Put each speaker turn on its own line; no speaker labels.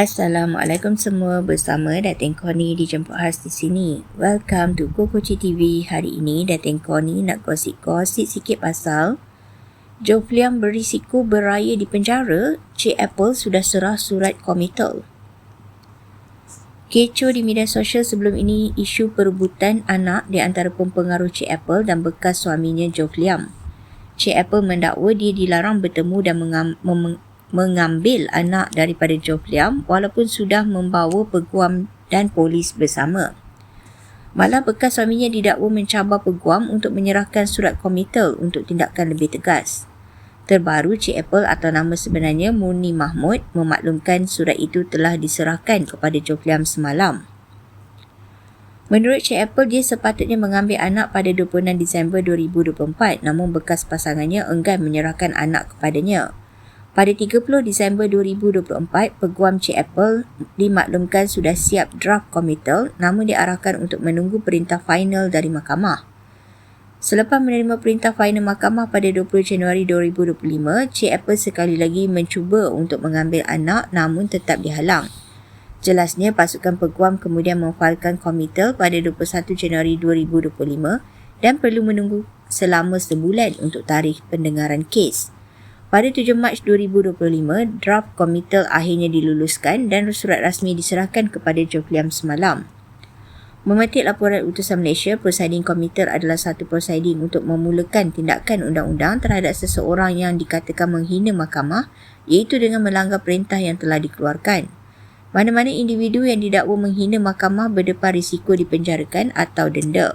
Assalamualaikum semua bersama Datin Koni dijemput khas di sini. Welcome to Kokoci TV. Hari ini Datin Koni nak gosip-gosip sikit pasal Jofliam berisiko beraya di penjara, Cik Apple sudah serah surat komitel. Kecoh di media sosial sebelum ini isu perebutan anak di antara pempengaruh Cik Apple dan bekas suaminya Jofliam. Cik Apple mendakwa dia dilarang bertemu dan mengam- mem- mengambil anak daripada Jofliam walaupun sudah membawa peguam dan polis bersama. Malah bekas suaminya didakwa mencabar peguam untuk menyerahkan surat komitel untuk tindakan lebih tegas. Terbaru, Cik Apple atau nama sebenarnya Muni Mahmud memaklumkan surat itu telah diserahkan kepada Jofliam semalam. Menurut Cik Apple, dia sepatutnya mengambil anak pada 26 Disember 2024 namun bekas pasangannya enggan menyerahkan anak kepadanya. Pada 30 Disember 2024, peguam Cik Apple dimaklumkan sudah siap draft komitel namun diarahkan untuk menunggu perintah final dari mahkamah. Selepas menerima perintah final mahkamah pada 20 Januari 2025, Cik Apple sekali lagi mencuba untuk mengambil anak namun tetap dihalang. Jelasnya, pasukan peguam kemudian memfailkan komitel pada 21 Januari 2025 dan perlu menunggu selama sebulan untuk tarikh pendengaran kes. Pada 7 Mac 2025, draft komitel akhirnya diluluskan dan surat rasmi diserahkan kepada Jofliam semalam. Memetik laporan utusan Malaysia, prosiding komitel adalah satu prosiding untuk memulakan tindakan undang-undang terhadap seseorang yang dikatakan menghina mahkamah iaitu dengan melanggar perintah yang telah dikeluarkan. Mana-mana individu yang didakwa menghina mahkamah berdepan risiko dipenjarakan atau denda.